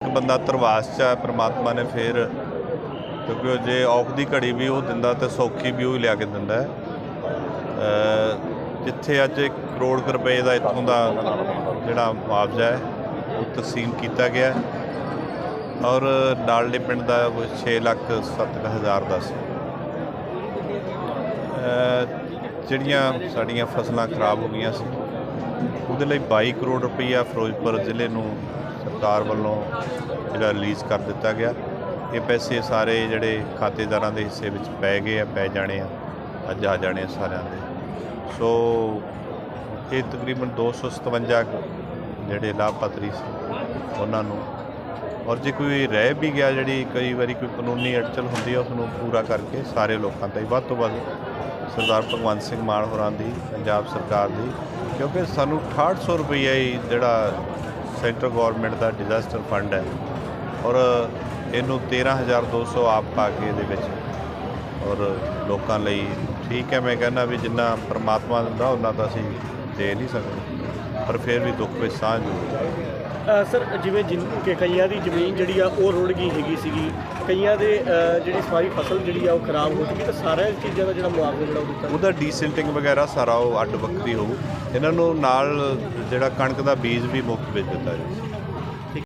ਇੱਕ ਬੰਦਾ ਤਰਵਾਸ ਚ ਹੈ, ਪ੍ਰਮਾਤਮਾ ਨੇ ਫੇਰ, ਕਿਉਂਕਿ ਉਹ ਜੇ ਔਖ ਦੀ ਘੜੀ ਵੀ ਉਹ ਦਿੰਦਾ ਤੇ ਸੌਖੀ ਵੀ ਉਹ ਲਿਆ ਕੇ ਦਿੰਦਾ ਹੈ। ਜਿੱਥੇ ਅੱਜ 1 ਕਰੋੜ ਕੁ ਰੁਪਏ ਦਾ ਇੱਥੋਂ ਦਾ ਜਿਹੜਾ ਮੁਆਵਜ਼ਾ ਹੈ, ਉਹ ਤਕਸੀਮ ਕੀਤਾ ਗਿਆ ਔਰ ਨਾਲਦੇ ਪਿੰਡ ਦਾ ਕੋਈ 6 ਲੱਖ 7 ਹਜ਼ਾਰ ਦਾ ਸੀ। ਜਿਹੜੀਆਂ ਸਾਡੀਆਂ ਫਸਲਾਂ ਖਰਾਬ ਹੋ ਗਈਆਂ ਸੀ, ਉਹਦੇ ਲਈ 22 ਕਰੋੜ ਰੁਪਈਆ ਫਿਰੋਜ਼ਪੁਰ ਜ਼ਿਲ੍ਹੇ ਨੂੰ ਸਰਕਾਰ ਵੱਲੋਂ ਜਿਹੜਾ ਰਿਲੀਜ਼ ਕਰ ਦਿੱਤਾ ਗਿਆ। ਇਹ ਪੈਸੇ ਸਾਰੇ ਜਿਹੜੇ ਖਾਤੇਦਾਰਾਂ ਦੇ ਹਿੱਸੇ ਵਿੱਚ ਪੈ ਗਏ ਆ, ਪੈ ਜਾਣੇ ਆ। ਅੱਜ ਆ ਜਾਣੇ ਆ ਸਾਰਿਆਂ ਦੇ। ਸੋ ਇਹ ਤਕਰੀਬਨ 257 ਕੁ ਜਿਹੜੇ ਲਾਭਪਾਤਰੀ ਸੀ, ਉਹਨਾਂ ਨੂੰ। ਔਰ ਜੇ ਕੋਈ ਰਹਿ ਵੀ ਗਿਆ ਜਿਹੜੀ ਕਈ ਵਾਰੀ ਕੋਈ ਕਾਨੂੰਨੀ ਅੜਚਲ ਹੁੰਦੀ ਹੈ ਉਸ ਨੂੰ ਪੂਰਾ ਕਰਕੇ ਸਾਰੇ ਲੋਕਾਂ ਤਾਈਂ ਵੱਧ ਤੋਂ ਵੱਧ ਸਰਦਾਰ ਭਗਵੰਤ ਸਿੰਘ ਮਾਨ ਹੋਰਾਂ ਦੀ, ਪੰਜਾਬ ਸਰਕਾਰ ਦੀ, ਕਿਉਂਕਿ ਸਾਨੂੰ 6800 ਰੁਪਈਆ ਹੀ ਜਿਹੜਾ ਸੈਂਟਰ ਗਵਰਨਮੈਂਟ ਦਾ ਡਿਜ਼ਾਸਟਰ ਫੰਡ ਹੈ ਔਰ ਇਹਨੂੰ 13200 ਆਪ ਪਾ ਕੇ ਇਹਦੇ ਵਿੱਚ ਔਰ ਲੋਕਾਂ ਲਈ ਠੀਕ ਹੈ, ਮੈਂ ਕਹਿੰਦਾ ਵੀ ਜਿੰਨਾ ਪਰਮਾਤਮਾ ਦਿੰਦਾ, ਉਹਨਾਂ ਤਾਂ ਅਸੀਂ ਦੇ ਨਹੀਂ ਸਕਦੇ। ਪਰ ਫਿਰ ਵੀ ਦੁੱਖ ਵਿੱਚ ਸਾਂਝ ਜ਼ਰੂਰ ਸਰ ਜਿਵੇਂ ਜਿਨ ਕਿ ਕਈਆਂ ਦੀ ਜ਼ਮੀਨ ਜਿਹੜੀ ਆ ਉਹ ਰੁੜ ਗਈ ਹੈਗੀ ਸੀਗੀ। ਕਈਆਂ ਦੇ ਅ, ਜਿਹੜੀ ਸਾਰੀ ਫਸਲ ਜਿਹੜੀ ਆ ਉਹ ਖਰਾਬ ਹੋ ਚੁੱਕੀ ਤਾਂ ਸਾਰੀਆਂ ਚੀਜ਼ਾਂ ਦਾ ਜਿਹੜਾ ਮੁਆਵਜ਼ਾ ਜਿਹੜਾ ਉਹ ਦਿੱਤਾ ਉਹਦਾ ਡੀਸਿਲਟਿੰਗ ਵਗੈਰਾ ਸਾਰਾ ਉਹ ਅੱਡ ਵੱਖਰੀ ਹੋਊ। ਇਹਨਾਂ ਨੂੰ ਨਾਲ ਜਿਹੜਾ ਕਣਕ ਦਾ ਬੀਜ ਵੀ ਮੁਫਤ ਵਿੱਚ ਦਿੱਤਾ ਜਾਊ।